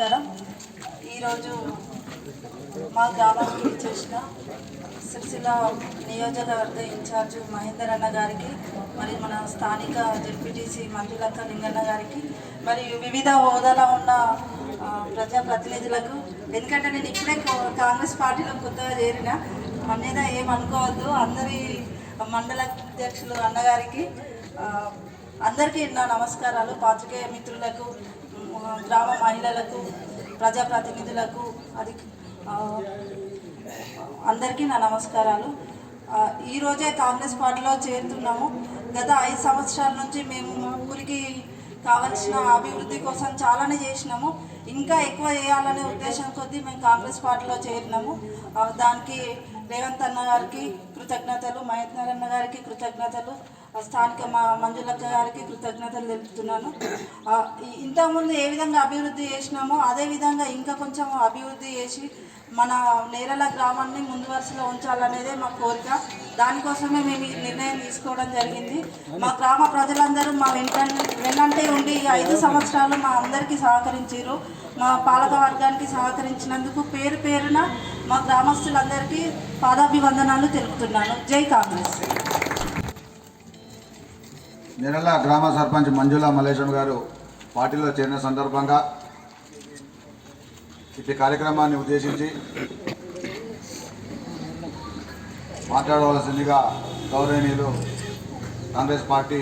నమస్కారం. ఈరోజు మా గ్రామానికి చేసిన సిరిసిల్ల నియోజకవర్గ ఇన్ఛార్జ్ మహేందర్ అన్న గారికి మరి మన స్థానిక జెడ్పీటీసీ మంజులక్క లింగన్న గారికి మరియు వివిధ హోదాలో ఉన్న ప్రజాప్రతినిధులకు ఎందుకంటే నేను ఇప్పుడే కాంగ్రెస్ పార్టీలో కొత్తగా చేరిన అన్నేదా ఏమనుకోవద్దు అందరి మండల అధ్యక్షులు అన్నగారికి అందరికీ నా నమస్కారాలు. పాత్రికేయ మిత్రులకు గ్రామ మహిళలకు ప్రజాప్రతినిధులకు అది అందరికీ నా నమస్కారాలు. ఈరోజే కాంగ్రెస్ పార్టీలో చేరుతున్నాము. గత ఐదు సంవత్సరాల నుంచి మేము మా ఊరికి కావలసిన అభివృద్ధి కోసం చాలానే చేసినాము. ఇంకా ఎక్కువ చేయాలనే ఉద్దేశం కొద్దీ మేము కాంగ్రెస్ పార్టీలో చేరినాము. దానికి రేవంత్ అన్న గారికి కృతజ్ఞతలు మహేందర్ అన్న గారికి కృతజ్ఞతలు. స్థానిక మా మంజులక్క గారికి కృతజ్ఞతలు తెలుపుతున్నాను. ఇంతకుముందు ఏ విధంగా అభివృద్ధి చేసినామో అదే విధంగా ఇంకా కొంచెం అభివృద్ధి చేసి మన నేరల గ్రామాన్ని ముందు వరుసలో ఉంచాలనేదే మా కోరిక. దానికోసమే మేము ఈ నిర్ణయం తీసుకోవడం జరిగింది. మా గ్రామ ప్రజలందరూ మా వెంట వెన్నంటే ఉండి ఈ ఐదు సంవత్సరాలు మా అందరికీ సహకరించారు మా పాలక వర్గానికి సహకరించినందుకు పేరు పేరున మా గ్రామస్తులందరికీ పాదాభివందనాలు తెలుపుతున్నాను. జై కాంగ్రెస్. నిరల గ్రామ సర్పంచ్ మంజుల మల్లేశం గారు పార్టీలో చేరిన సందర్భంగా ఇట్టి కార్యక్రమాన్ని ఉద్దేశించి మాట్లాడవలసిందిగా గౌరవనీయులు కాంగ్రెస్ పార్టీ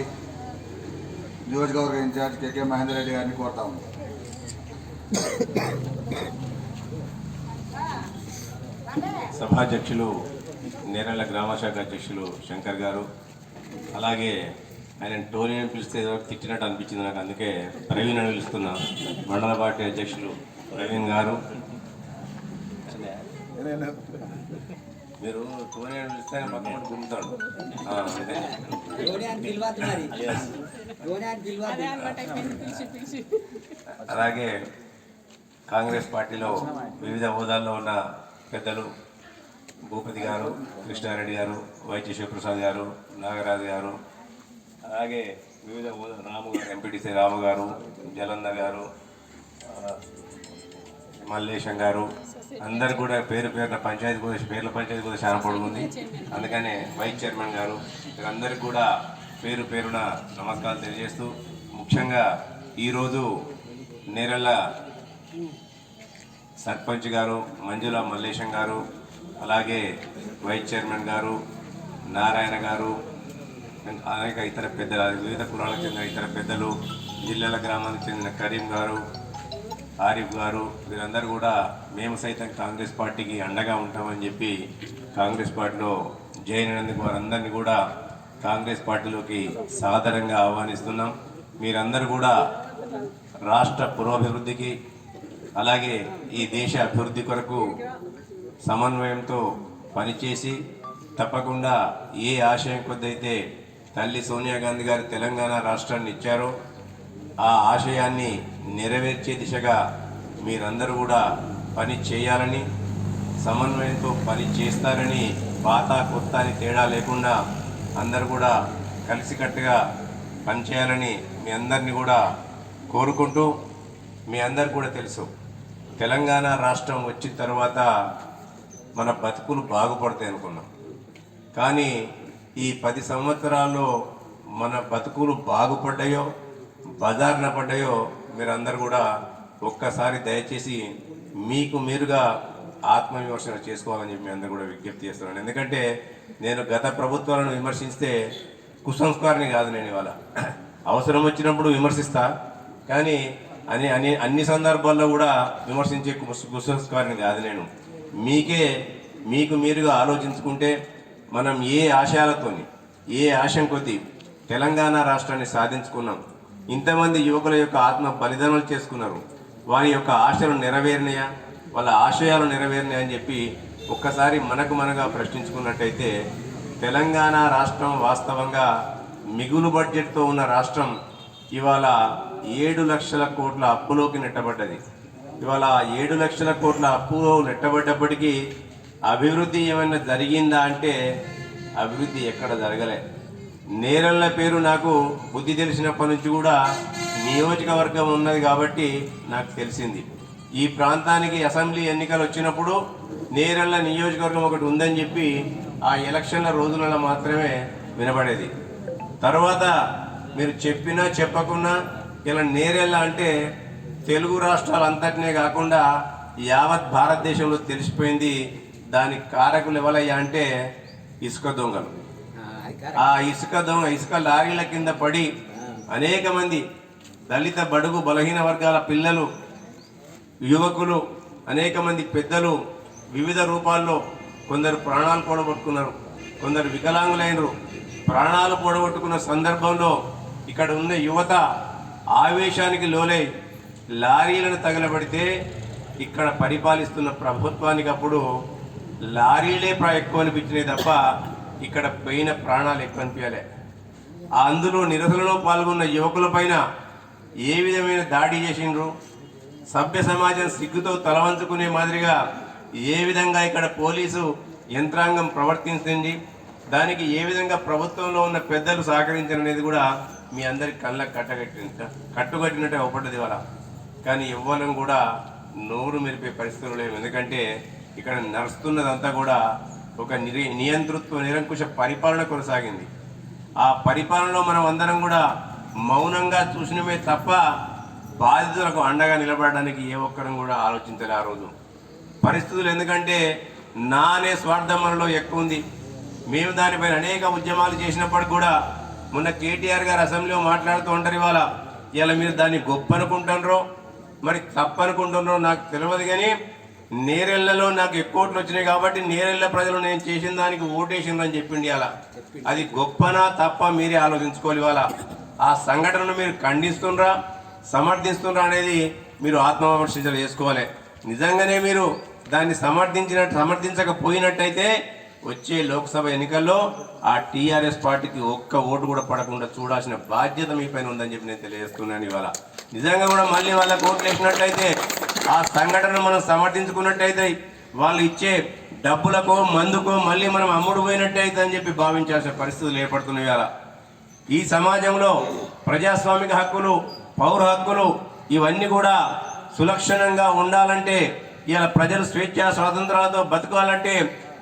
నియోజకవర్గ incharge K K Mahender Reddy గారిని కోరుతా ఉన్నాం. సభాధ్యక్షులు నేరళ్ళ గ్రామ శాఖ అధ్యక్షులు శంకర్ గారు అలాగే ఆయన టోనీ అని పిలిస్తే ఏదో తిట్టినట్టు అనిపించింది నాకు. అందుకే ప్రవీణ్ అని పిలుస్తున్నా. మండల పార్టీ అధ్యక్షులు ప్రవీణ్ గారు. మీరు టోనీ అని పిలిస్తే ఆయన పక్కన గుమ్ముతాడు. అలాగే కాంగ్రెస్ పార్టీలో వివిధ హోదాల్లో ఉన్న పెద్దలు భూపతి గారు కృష్ణారెడ్డి గారు వైద్య శివప్రసాద్ గారు నాగరాజు గారు అలాగే వివిధ రాము గారు ఎంపీటీసీ రాము గారు జలంధర్ గారు మల్లేశం గారు అందరు కూడా పేరు పేరున పంచాయతీ కూడా పేర్ల పంచాయతీ కూడా చాలా పడుతుంది అందుకనే వైస్ చైర్మన్ గారు వీరందరికీ కూడా పేరు పేరున నమస్కారాలు తెలియజేస్తూ ముఖ్యంగా ఈరోజు నేరళ్ళ సర్పంచ్ గారు మంజుల మల్లేశం గారు అలాగే వైస్ చైర్మన్ గారు నారాయణ గారు అనేక ఇతర పెద్దలు వివిధ కులాలకు చెందిన ఇతర పెద్దలు జిల్లాల గ్రామానికి చెందిన కరీం గారు ఆరిఫ్ గారు వీరందరూ కూడా మేము సైతం కాంగ్రెస్ పార్టీకి అండగా ఉంటామని చెప్పి కాంగ్రెస్ పార్టీలో జాయిన్ అయినందుకు వారందరినీ కూడా కాంగ్రెస్ పార్టీలోకి సాదరంగా ఆహ్వానిస్తున్నాం. మీరందరూ కూడా రాష్ట్ర పురోభివృద్ధికి అలాగే ఈ దేశ అభివృద్ధి కొరకు సమన్వయంతో పనిచేసి తప్పకుండా ఏ ఆశయం కొద్దైతే తల్లి సోనియా గాంధీ గారు తెలంగాణ రాష్ట్రాన్ని ఇచ్చారో. ఆ ఆశయాన్ని నెరవేర్చే దిశగా మీరందరూ కూడా పని చేయాలని సమన్వయంతో పని చేస్తారని పాత కొత్త అని తేడా లేకుండా అందరూ కూడా కలిసికట్టుగా పనిచేయాలని మీ అందరినీ కూడా కోరుకుంటూ మీ అందరు కూడా తెలుసు. తెలంగాణ రాష్ట్రం వచ్చిన తర్వాత మన బతుకులు బాగుపడతాయి అనుకున్నాం. కానీ ఈ పది సంవత్సరాల్లో మన బతుకులు బాగుపడ్డాయో బజార్న పడ్డాయో మీరందరూ కూడా ఒక్కసారి దయచేసి మీకు మీరుగా ఆత్మవిమర్శన చేసుకోవాలని చెప్పి అందరూ కూడా విజ్ఞప్తి చేస్తున్నాను. ఎందుకంటే నేను గత ప్రభుత్వాలను విమర్శిస్తే కుసంస్కారాన్ని కాదు నేను ఇవాళ. అవసరం వచ్చినప్పుడు విమర్శిస్తా కానీ అని అని అన్ని సందర్భాల్లో కూడా విమర్శించే కుసంస్కారాన్ని కాదు నేను. మీకే మీకు మీరుగా ఆలోచించుకుంటే మనం ఏ ఆశయాలతోని ఏ ఆశయం కొద్దీ తెలంగాణ రాష్ట్రాన్ని సాధించుకున్నాం. ఇంతమంది యువకుల యొక్క ఆత్మ బలిదానాలు చేసుకున్నారు. వారి యొక్క ఆశలు నెరవేరినాయా? వాళ్ళ ఆశయాలు నెరవేరినాయా అని చెప్పి ఒక్కసారి మనకు మనగా ప్రశ్నించుకున్నట్టయితే తెలంగాణ రాష్ట్రం వాస్తవంగా మిగులు బడ్జెట్తో ఉన్న రాష్ట్రం ఇవాళ ఏడు లక్షల కోట్ల అప్పులోకి నెట్టబడ్డది. ఇవాళ ఏడు లక్షల కోట్ల అప్పులో నెట్టబడ్డప్పటికీ అభివృద్ధి ఏమైనా జరిగిందా అంటే అభివృద్ధి ఎక్కడ జరగలే. నేరళ్ళ పేరు నాకు బుద్ధి తెలిసినప్పటి నుంచి కూడా నియోజకవర్గం ఉన్నది కాబట్టి నాకు తెలిసింది. ఈ ప్రాంతానికి అసెంబ్లీ ఎన్నికలు వచ్చినప్పుడు నేరళ్ళ నియోజకవర్గం ఒకటి ఉందని చెప్పి ఆ ఎలక్షన్ల రోజులలో మాత్రమే వినబడేది. తర్వాత మీరు చెప్పినా చెప్పకున్నా ఇలా నేరెళ్ళ అంటే తెలుగు రాష్ట్రాలంతటినే కాకుండా యావత్ భారతదేశంలో తెలిసిపోయింది దానికి కారకులు ఎవరయ్యా అంటే ఇసుక దొంగలు. ఆ, ఇసుక దొంగ ఇసుక లారీల కింద పడి అనేక మంది దళిత బడుగు బలహీన వర్గాల పిల్లలు యువకులు అనేక మంది పెద్దలు వివిధ రూపాల్లో కొందరు ప్రాణాలు పోడగొట్టుకున్నారు కొందరు వికలాంగులైనరు. ప్రాణాలు పోడగొట్టుకున్న సందర్భంలో ఇక్కడ ఉన్న యువత ఆవేశానికి లోలై లారీలను తగలబడితే ఇక్కడ పరిపాలిస్తున్న ప్రభుత్వానికి అప్పుడు లారీలే ప్రా- ఎక్కువ అనిపించినాయి తప్ప ఇక్కడ పోయిన ప్రాణాలు ఎక్కువ అనిపించలే అందులో నిరసనలో పాల్గొన్న యువకుల పైన ఏ విధమైన దాడి చేసిండ్రు? సభ్య సమాజం సిగ్గుతో తలవంచుకునే మాదిరిగా ఏ విధంగా ఇక్కడ పోలీసు యంత్రాంగం ప్రవర్తించింది? దానికి ఏ విధంగా ప్రభుత్వంలో ఉన్న పెద్దలు సహకరించారనేది కూడా మీ అందరి కళ్ళకు కట్టగట్టిన కట్టుకట్టినట్టే ఒకటిది వాళ్ళ కానీ ఇవ్వడం కూడా నోరు మెరిపే పరిస్థితులు లేవు. ఎందుకంటే ఇక్కడ నడుస్తున్నదంతా కూడా ఒక నిరి నియంతృత్వ నిరంకుశ పరిపాలన కొనసాగింది. ఆ పరిపాలనలో మనం అందరం కూడా మౌనంగా చూసినమే తప్ప బాధితులకు అండగా నిలబడడానికి ఏ ఒక్కరం కూడా ఆలోచించలే ఆ రోజు. పరిస్థితులు ఎందుకంటే నా అనే స్వార్థం మనలో ఎక్కువ ఉంది. మేము దానిపైన అనేక ఉద్యమాలు చేసినప్పటికి కూడా మొన్న కేటీఆర్ గారు అసెంబ్లీలో మాట్లాడుతూ ఉంటారు ఇవాళ ఇలా మీరు దాన్ని గొప్ప అనుకుంటున్నారో మరి తప్పనుకుంటున్నారో నాకు తెలియదు కానీ నేరెళ్ళలో నాకు ఎక్కువ ఓట్లు వచ్చినాయి కాబట్టి నేరెళ్ళ ప్రజలు నేను చేసిన దానికి ఓటేసిండ్రు అని చెప్పిండి అలా అది గొప్పనా తప్ప మీరే ఆలోచించుకోవాలి ఇవాళ. ఆ సంఘటనను మీరు ఖండిస్తుండ్రా సమర్థిస్తుండ్రా అనేది మీరు ఆత్మవిమర్శలు చేసుకోవాలి. నిజంగానే మీరు దాన్ని సమర్థించిన సమర్థించకపోయినట్టయితే వచ్చే లోక్సభ ఎన్నికల్లో ఆ టీఆర్ఎస్ పార్టీకి ఒక్క ఓటు కూడా పడకుండా చూడాల్సిన బాధ్యత మీ పైన ఉందని చెప్పి నేను తెలియజేస్తున్నాను ఇవాళ. నిజంగా కూడా మళ్ళీ వాళ్ళకి ఓట్లు వేసినట్టయితే ఆ సంఘటన మనం సమర్థించుకున్నట్టయితే వాళ్ళు ఇచ్చే డబ్బులకో మందుకో మళ్ళీ మనం అమ్ముడు పోయినట్టయితే అని చెప్పి భావించాల్సిన పరిస్థితులు ఏర్పడుతున్నాయి అలా ఈ సమాజంలో ప్రజాస్వామిక హక్కులు పౌర హక్కులు ఇవన్నీ కూడా సులక్షణంగా ఉండాలంటే ఇలా ప్రజలు స్వేచ్ఛ స్వాతంత్రాలతో బతకాలంటే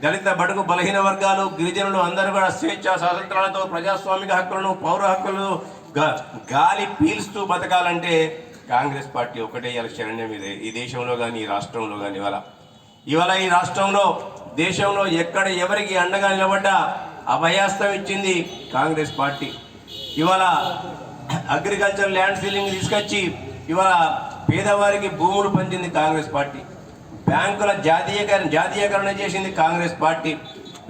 దళిత బడుగు బలహీన వర్గాలు గిరిజనులు అందరూ కూడా స్వేచ్ఛ స్వాతంత్రాలతో ప్రజాస్వామిక హక్కులను పౌర హక్కులను గాలి పీల్స్తూ బతకాలంటే కాంగ్రెస్ పార్టీ ఒకటే ఇలా శరణ్యం ఇదే ఈ దేశంలో కానీ ఈ రాష్ట్రంలో కానీ ఇవాళ. ఇవాళ ఈ రాష్ట్రంలో దేశంలో ఎక్కడ ఎవరికి అండగా నిలబడ్డా అభయాస్తం ఇచ్చింది కాంగ్రెస్ పార్టీ. ఇవాళ అగ్రికల్చర్ ల్యాండ్ సీలింగ్ తీసుకొచ్చి ఇవాళ పేదవారికి భూములు పంచింది కాంగ్రెస్ పార్టీ. బ్యాంకుల జాతీయకరణ జాతీయకరణ చేసింది కాంగ్రెస్ పార్టీ.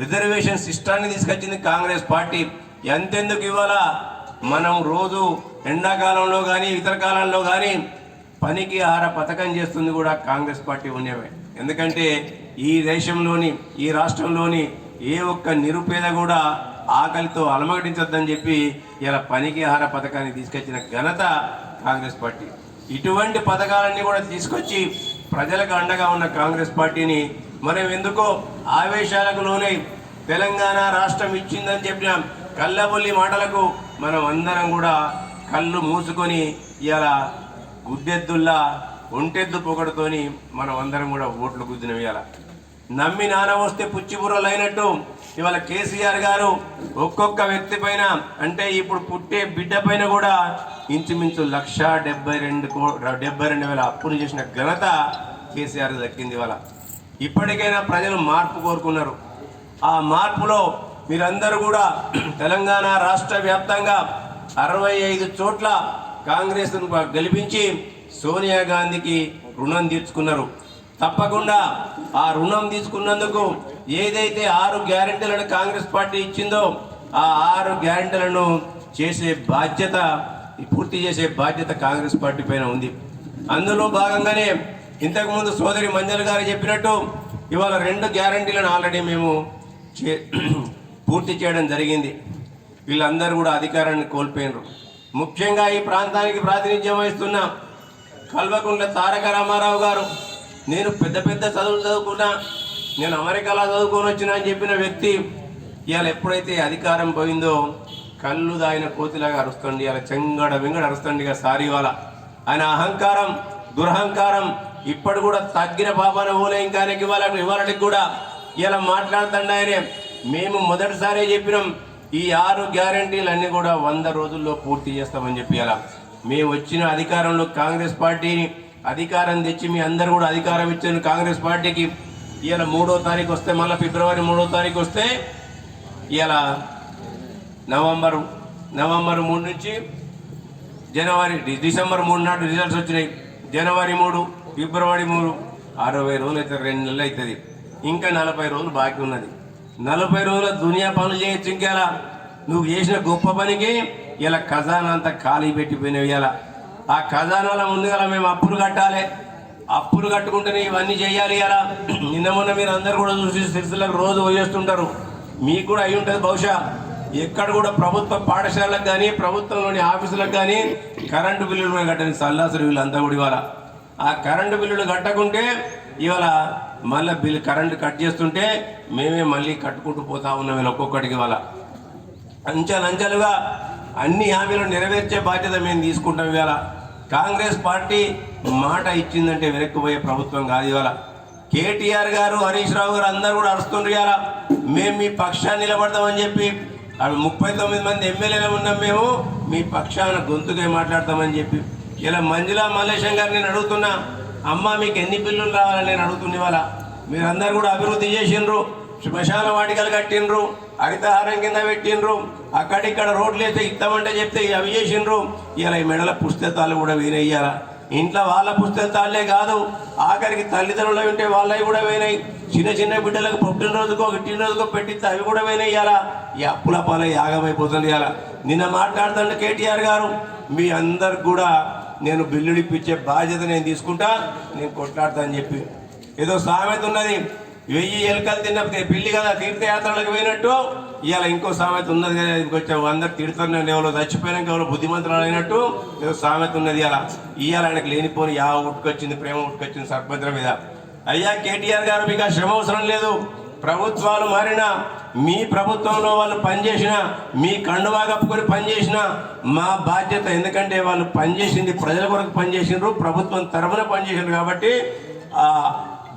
రిజర్వేషన్ సిస్టాన్ని తీసుకొచ్చింది కాంగ్రెస్ పార్టీ. ఎంతెందుకు ఇవాళ మనం రోజు ఎండాకాలంలో కానీ ఇతర కాలంలో కానీ పనికి ఆహార పథకం చేస్తుంది కూడా కాంగ్రెస్ పార్టీ ఉండేవే ఎందుకంటే ఈ దేశంలోని ఈ రాష్ట్రంలోని ఏ ఒక్క నిరుపేద కూడా ఆకలితో అలమగడించొద్దని చెప్పి ఇలా పనికి ఆహార పథకాన్ని తీసుకొచ్చిన ఘనత కాంగ్రెస్ పార్టీ. ఇటువంటి పథకాలన్నీ కూడా తీసుకొచ్చి ప్రజలకు అండగా ఉన్న కాంగ్రెస్ పార్టీని మనం ఎందుకో ఆవేశాలకు లోనై తెలంగాణ రాష్ట్రం ఇచ్చిందని చెప్పిన కళ్ళబొల్లి మాటలకు మనం అందరం కూడా కళ్ళు మూసుకొని ఇలా గుడ్డెద్దుల్లా ఒంటెద్దు పొగడుతోని మనం అందరం కూడా ఓట్లు గుద్దిన వేయాల నమ్మి నాన వస్తే పుచ్చిబుర్రలు అయినట్టు ఇవాళ కేసీఆర్ గారు ఒక్కొక్క వ్యక్తి పైన అంటే ఇప్పుడు పుట్టే బిడ్డ పైన కూడా ఇంచుమించు లక్ష డెబ్బై రెండు కో డెబ్బై రెండు వేల అప్పులు చేసిన ఘనత కేసీఆర్ దక్కింది ఇవాళ. ఇప్పటికైనా ప్రజలు మార్పు కోరుకున్నారు. ఆ మార్పులో మీరందరూ కూడా తెలంగాణ రాష్ట్ర వ్యాప్తంగా అరవై ఐదు చోట్ల కాంగ్రెస్ గెలిపించి సోనియా గాంధీకి రుణం తీర్చుకున్నారు. తప్పకుండా ఆ రుణం తీసుకున్నందుకు ఏదైతే ఆరు గ్యారెంటీలను కాంగ్రెస్ పార్టీ ఇచ్చిందో ఆ ఆరు గ్యారెంటీలను చేసే బాధ్యత పూర్తి చేసే బాధ్యత కాంగ్రెస్ పార్టీ పైన ఉంది. అందులో భాగంగానే ఇంతకుముందు సోదరి మంజల్ గారు చెప్పినట్టు ఇవాళ రెండు గ్యారంటీలను ఆల్రెడీ మేము చే- పూర్తి చేయడం జరిగింది. వీళ్ళందరూ కూడా అధికారాన్ని కోల్పోయినరు. ముఖ్యంగా ఈ ప్రాంతానికి ప్రాతినిధ్యం వహిస్తున్న కల్వకుంట్ల తారక రామారావు గారు నేను పెద్ద పెద్ద చదువులు చదువుకున్నా నేను అమెరికాలో చదువుకొని వచ్చిన అని చెప్పిన వ్యక్తి ఇవాళ ఎప్పుడైతే అధికారం పోయిందో కళ్ళు దాయిన కోతిలాగా అరుస్తుంది ఇలా చెంగడ వెంగడ అరుస్తుంది ఇక సారీ వాళ్ళ ఆయన అహంకారం దురహంకారం ఇప్పటి కూడా తగ్గిన పాపాన ఓలే ఇంకా ఆయనకి ఇవాళ ఇవాళకి కూడా ఇలా మాట్లాడుతుండ మేము మొదటిసారి చెప్పినాం ఈ ఆరు గ్యారంటీలన్నీ కూడా వంద రోజుల్లో పూర్తి చేస్తామని చెప్పి ఇలా మేము వచ్చిన అధికారంలో కాంగ్రెస్ పార్టీని అధికారం తెచ్చి మీ అందరు కూడా అధికారం ఇచ్చిన కాంగ్రెస్ పార్టీకి ఇలా మూడో తారీఖు వస్తే మళ్ళీ ఫిబ్రవరి మూడో తారీఖు వస్తే ఇలా నవంబర్ నవంబర్ మూడు నుంచి జనవరి డిసెంబర్ మూడు నాడు రిజల్ట్స్ వచ్చినాయి. జనవరి మూడు ఫిబ్రవరి మూడు అరవై రోజులు అయితే రెండు నెలలు అవుతుంది. ఇంకా నలభై రోజులు బాకీ ఉన్నది. నలభై రోజుల దునియా పనులు చేయొచ్చు ఇంకేలా? నువ్వు చేసిన గొప్ప పనికి ఇలా ఖజానా అంతా ఖాళీ పెట్టిపోయినవి ఇలా. ఆ ఖజానాల ముందుగా మేము అప్పులు కట్టాలి. అప్పులు కట్టుకుంటేనే ఇవన్నీ చేయాలి ఇలా. నిన్న మొన్న మీరు అందరు కూడా చూసి సిరిసిల్లకు రోజు వదిలేస్తుంటారు. మీకు కూడా అయి ఉంటుంది బహుశా. ఎక్కడ కూడా ప్రభుత్వ పాఠశాలకు కానీ ప్రభుత్వంలోని ఆఫీసులకు కానీ కరెంటు బిల్లులు కూడా కట్టని సల్లాసరి వీళ్ళంతా కూడా ఇవాళ ఆ కరెంటు బిల్లులు కట్టకుంటే ఇవాళ మళ్ళీ బిల్లు కరెంటు కట్ చేస్తుంటే మేమే మళ్ళీ కట్టుకుంటూ పోతా ఉన్నాం వీళ్ళు ఒక్కొక్కటికి ఇవాళ. అంచెలంచెలుగా అన్ని హామీలు నెరవేర్చే బాధ్యత మేము తీసుకుంటాం ఇవాళ. కాంగ్రెస్ పార్టీ మాట ఇచ్చిందంటే వెనక్కిపోయే ప్రభుత్వం కాదు ఇవాళ. కేటీఆర్ గారు హరీష్ రావు గారు అందరూ కూడా అరుస్తుండ్రు ఇవాళ. మేము మీ పక్షాన్ని నిలబడతామని చెప్పి అవి ముప్పై తొమ్మిది మంది ఎమ్మెల్యేలు ఉన్నాం మేము మీ పక్షాన గొంతుకే మాట్లాడతామని చెప్పి. ఇలా మంజులా మల్లేశం గారు నేను అడుగుతున్నా అమ్మ మీకు ఎన్ని బిల్లులు రావాలని నేను అడుగుతున్నా ఇవాళ. మీరందరూ కూడా అభివృద్ధి చేసిండ్రు శ్మశాన వాటికలు కట్టిండ్రు హరితహారం కింద పెట్టిండ్రు అక్కడిక్కడ రోడ్లు వేస్తే ఇస్తామంటే చెప్తే అవి చేసిండ్రు. ఇలా ఈ మెడల పుస్తకాలు కూడా వేనయ్యాల ఇంట్లో వాళ్ళ పుస్తకాలే కాదు ఆఖరికి తల్లిదండ్రులు ఉంటే వాళ్ళవి కూడా వేనాయి చిన్న చిన్న బిడ్డలకు పుట్టినరోజుకో గిట్టినరోజుకో పెట్టిస్తే అవి కూడా వేనయ్యాలా ఈ అప్పుల పాల యాగమైపోతుంది ఇలా నిన్న మాట్లాడుతుంటే కేటీఆర్ గారు మీ అందరికి కూడా నేను బిల్లులు ఇప్పించే బాధ్యత నేను తీసుకుంటా నేను కొట్లాడతా అని చెప్పి. ఏదో సామెత ఉన్నది వెయ్యి ఎలుకలు తిన్న పిల్లి కదా తీర్థయాత్రలకు పోయినట్టు ఇవాళ ఇంకో సామెత ఉన్నది కదా ఇంకొంచెం అందరు తీర్థం ఎవరో చచ్చిపోయినాక ఎవరో బుద్ధిమంతులు అయినట్టు ఏదో సామెత ఉన్నది ఇలా ఇవాళ ఆయనకు లేనిపోని యా ఉట్టుకొచ్చింది ప్రేమ ఉట్టుకొచ్చింది సర్పంచుల మీద. అయ్యా కేటీఆర్ గారు మీకు ఆ శ్రమ అవసరం లేదు. ప్రభుత్వాలు మారినా మీ ప్రభుత్వంలో వాళ్ళు పనిచేసిన మీ కండువా కప్పుకొని పనిచేసిన మా బాధ్యత ఎందుకంటే వాళ్ళు పనిచేసింది ప్రజల కొరకు పనిచేసినారు ప్రభుత్వం తరఫున పనిచేసినారు కాబట్టి ఆ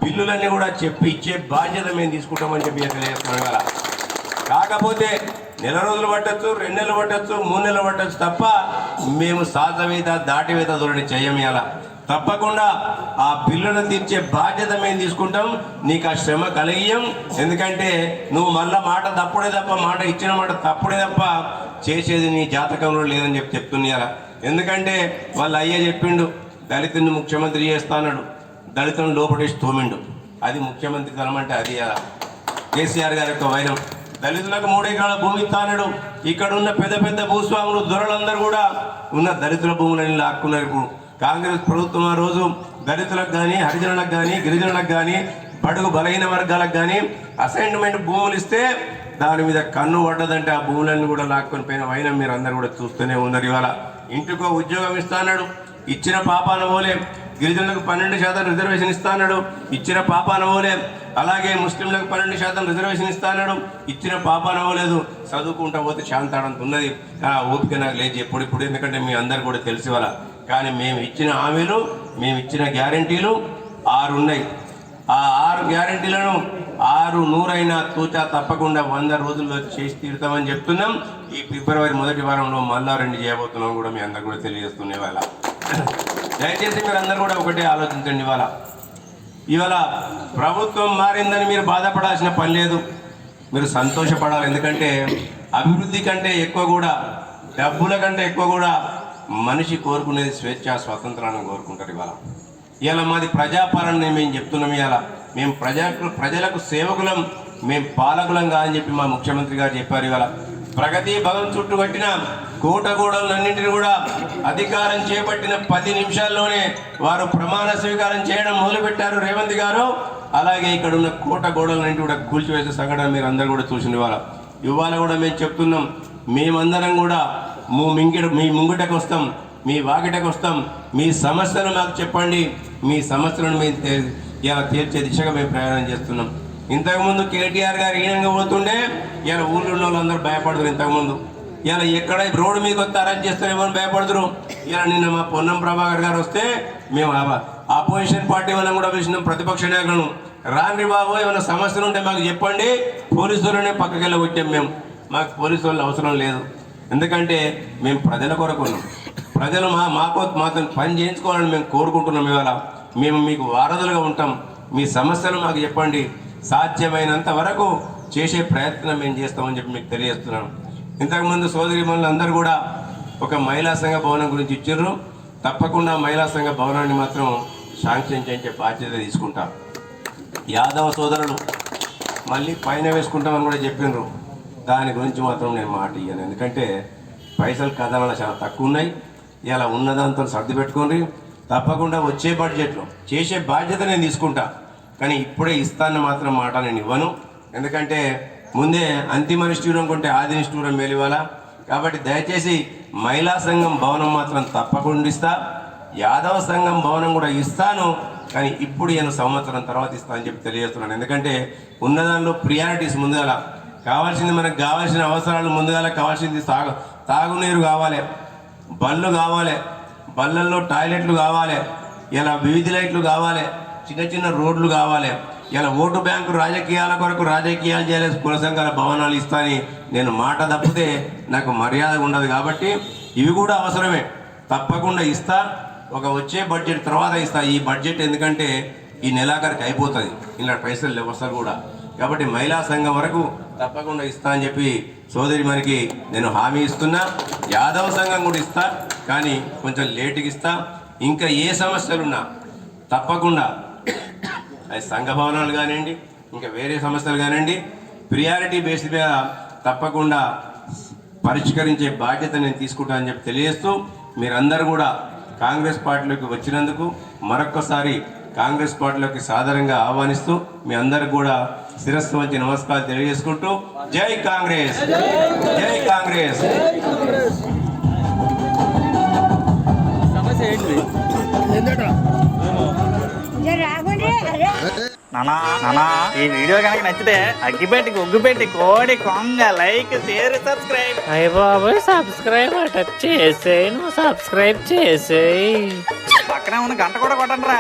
బిల్లులన్నీ కూడా చెప్పి ఇచ్చే బాధ్యత మేము తీసుకుంటామని చెప్పి నేను కదా. కాకపోతే నెల రోజులు పట్టచ్చు రెండు నెలలు పట్టచ్చు మూడు నెలలు పట్టచ్చు తప్ప మేము సాధవేత దాటివేత ధోరణి చెయ్యం ఇలా తప్పకుండా ఆ బిల్లును తీర్చే బాధ్యత మేము తీసుకుంటాం. నీకు ఆ శ్రమ కలిగియం. ఎందుకంటే నువ్వు మళ్ళా మాట తప్పుడే తప్ప మాట ఇచ్చిన మాట తప్పుడే తప్ప చేసేది నీ జాతకంలో లేదని చెప్పి చెప్తున్నారా ఎందుకంటే వాళ్ళ అయ్య చెప్పిండు దళితుని ముఖ్యమంత్రి చేస్తానడు దళితులను లోపడేసి తోమిండు. అది ముఖ్యమంత్రి తనం అంటే అది కేసీఆర్ గారి యొక్క వైరం. దళితులకు మూడు భూమి ఇస్తానడు ఇక్కడ ఉన్న పెద్ద పెద్ద భూస్వాములు దొరలందరూ కూడా ఉన్న దళితుల భూములని లాక్కున్నారు ఇప్పుడు. కాంగ్రెస్ ప్రభుత్వం ఆ రోజు దళితులకు కానీ హరిజనులకు కానీ గిరిజనులకు కానీ బడుగు బలహీన వర్గాలకు కానీ అసైన్మెంట్ భూములు ఇస్తే దాని మీద కన్ను పడ్డదంటే ఆ భూములన్నీ కూడా లాక్కొని పోయిన వైనం మీరు అందరు కూడా చూస్తూనే ఉన్నారు ఇవాళ. ఇంటికో ఉద్యోగం ఇస్తానడు ఇచ్చిన పాపాన పోలే. గిరిజనులకు పన్నెండు శాతం రిజర్వేషన్ ఇస్తానడు ఇచ్చిన పాపాన పోలే. అలాగే ముస్లింలకు పన్నెండు శాతం రిజర్వేషన్ ఇస్తానడు ఇచ్చిన పాపాన పోలేదు. చదువుకుంటా పోతే శాంతాడంత ఉన్నది ఆ ఓపిక నాకు లేదు. ఎప్పుడు ఇప్పుడు ఎందుకంటే మీ అందరు కూడా తెలిసి వాళ్ళ కానీ మేము ఇచ్చిన హామీలు మేము ఇచ్చిన గ్యారంటీలు ఆరు ఉన్నాయి ఆ ఆరు గ్యారంటీలను ఆరు నూరైనా తూచా తప్పకుండా వంద రోజుల్లో చేసి తీరుతామని చెప్తున్నాం. ఈ ఫిబ్రవరి మొదటి వారంలో మళ్ళా రెండు చేయబోతున్నాం కూడా మీ అందరు కూడా తెలియజేస్తున్నాయి ఇవాళ. దయచేసి మీరు అందరు కూడా ఒకటే ఆలోచించండి ఇవాళ. ఇవాళ ప్రభుత్వం మారిందని మీరు బాధపడాల్సిన పని లేదు. మీరు సంతోషపడాలి. ఎందుకంటే అభివృద్ధి కంటే ఎక్కువ కూడా డబ్బుల కంటే ఎక్కువ కూడా మనిషి కోరుకునేది స్వేచ్ఛ స్వాతంత్రాన్ని కోరుకుంటారు ఇవాళ. ఇవాళ మాది ప్రజాపాలన మేము చెప్తున్నాం ఇవాళ. మేము ప్రజా ప్రజలకు సేవకులం మేము పాలకులం కాదని చెప్పి మా ముఖ్యమంత్రి గారు చెప్పారు ఇవాళ. ప్రగతి భవన్ చుట్టూ కట్టిన కోటగూడలన్నింటినీ కూడా అధికారం చేపట్టిన పది నిమిషాల్లోనే వారు ప్రమాణ స్వీకారం చేయడం మొదలుపెట్టారు రేవంత్ గారు. అలాగే ఇక్కడ ఉన్న కోట గోడలన్నింటి కూడా కూల్చివేసే సంఘటన మీరు అందరూ కూడా చూసిన ఇవాళ. ఇవాళ కూడా మేము చెప్తున్నాం మేమందరం కూడా మీ మింగిట మీ ముంగిటకు వస్తాం మీ వాకిటకు వస్తాం. మీ సమస్యలు మాకు చెప్పండి. మీ సమస్యలను మేము ఇలా తీర్చే దిశగా మేము ప్రయాణం చేస్తున్నాం. ఇంతకుముందు కేటీఆర్ గారు ఈనంగా పోతుండే ఇలా ఊళ్ళో ఉన్న వాళ్ళందరూ భయపడతారు ఇంతకుముందు. ఇలా ఎక్కడ రోడ్డు మీద వస్తే అరెస్ట్ చేస్తారేమో అని భయపడతారు ఇలా నిన్న మా పొన్నం ప్రభాకర్ గారు వస్తే మేము ఆ- అపోజిషన్ పార్టీ వాళ్ళని కూడా పిలిచినాం ప్రతిపక్ష నాయకులను. రాండి బాబు ఏమైనా సమస్యలు ఉంటే మాకు చెప్పండి. పోలీసులనే పక్కకి వెళ్ళి కొట్టాం మేము. మాకు పోలీసు వాళ్ళు అవసరం లేదు. ఎందుకంటే మేము ప్రజల కొరకు ఉన్నాం. ప్రజలు మా మాకు మాతో పని చేయించుకోవాలని మేము కోరుకుంటున్నాం ఇవాళ. మేము మీకు వారధులుగా ఉంటాం. మీ సమస్యలు మాకు చెప్పండి. సాధ్యమైనంత వరకు చేసే ప్రయత్నం మేము చేస్తామని చెప్పి మీకు తెలియజేస్తున్నాను. ఇంతకుముందు సోదరి అందరూ కూడా ఒక మహిళా సంఘ భవనం గురించి ఇచ్చారు తప్పకుండా మహిళా సంఘ భవనాన్ని మాత్రం శాంక్షన్ చేయించే బాధ్యత తీసుకుంటాం. యాదవ సోదరులు మళ్ళీ పైన వేసుకుంటామని కూడా చెప్పినారు దాని గురించి మాత్రం నేను మాట ఇయ్యాను. ఎందుకంటే పైసలు కథనాలు చాలా తక్కువ ఉన్నాయి ఇలా ఉన్నదాంతో సర్ది పెట్టుకోండి. తప్పకుండా వచ్చే బడ్జెట్లో చేసే బాధ్యత నేను తీసుకుంటా. కానీ ఇప్పుడే ఇస్తాను మాత్రం మాట నేను ఇవ్వను. ఎందుకంటే ముందే అంతిమ నిష్ఠూరం కొంటే ఆది నిష్ఠూరం వెలివాలా కాబట్టి దయచేసి మహిళా సంఘం భవనం మాత్రం తప్పకుండా ఇస్తా. యాదవ సంఘం భవనం కూడా ఇస్తాను. కానీ ఇప్పుడు నేను సంవత్సరం తర్వాత ఇస్తానని చెప్పి తెలియజేస్తున్నాను. ఎందుకంటే ఉన్నదానిలో ప్రియారిటీస్ ముందు అలా కావాల్సింది మనకు కావాల్సిన అవసరాలు ముందుగాల కావాల్సింది తాగు తాగునీరు కావాలి బళ్ళు కావాలి బళ్ళల్లో టాయిలెట్లు కావాలి ఇలా వీధి లైట్లు కావాలి చిన్న చిన్న రోడ్లు కావాలి ఇలా ఓటు బ్యాంకు రాజకీయాల కొరకు రాజకీయాలు చేయాలి కుల సంఘాల భవనాలు ఇస్తాని నేను మాట తప్పితే నాకు మర్యాద ఉండదు కాబట్టి ఇవి కూడా అవసరమే. తప్పకుండా ఇస్తా ఒక వచ్చే బడ్జెట్ తర్వాత ఇస్తా. ఈ బడ్జెట్ ఎందుకంటే ఈ నెలాఖరికి అయిపోతుంది. ఇలా పైసలు లేవు కూడా. కాబట్టి మహిళా సంఘం వరకు తప్పకుండా ఇస్తా అని చెప్పి సోదరి మనకి నేను హామీ ఇస్తున్నా. యాదవ సంఘం కూడా ఇస్తా కానీ కొంచెం లేటుకి ఇస్తా. ఇంకా ఏ సమస్యలున్నా తప్పకుండా అది సంఘ భవనాలు కానివ్వండి ఇంకా వేరే సమస్యలు కానివ్వండి ప్రియారిటీ బేస్ మీద తప్పకుండా పరిష్కరించే బాధ్యత నేను తీసుకుంటానని చెప్పి తెలియజేస్తూ మీరందరూ కూడా కాంగ్రెస్ పార్టీలోకి వచ్చినందుకు మరొక్కసారి కాంగ్రెస్ పార్టీలోకి సాధారణంగా ఆహ్వానిస్తూ మీ అందరికి కూడా శిరస్సు వంచి నమస్కారాలు తెలియజేసుకుంటూ జై కాంగ్రెస్. జై కాంగ్రెస్. నానా నానా ఈ వీడియో కనుక నచ్చితే అగ్గిపెట్టి ఒగ్గుపెట్టి కోడి కొంగ లైక్ షేర్ సబ్స్క్రైబ్. అయ్య బాబోయ్ సబ్స్క్రైబ్ అట చేసేయి నువ్వు సబ్స్క్రైబ్ చేసేయి. పక్కనే ఉన్న గంట కూడా కొట్టండి రా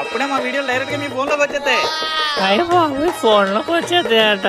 అప్పుడే మా వీడియోలు డైరెక్ట్గా మీ ఫోన్లోకి వచ్చేస్తాయి. అయ్య బాబోయ్ వచ్చేది అట.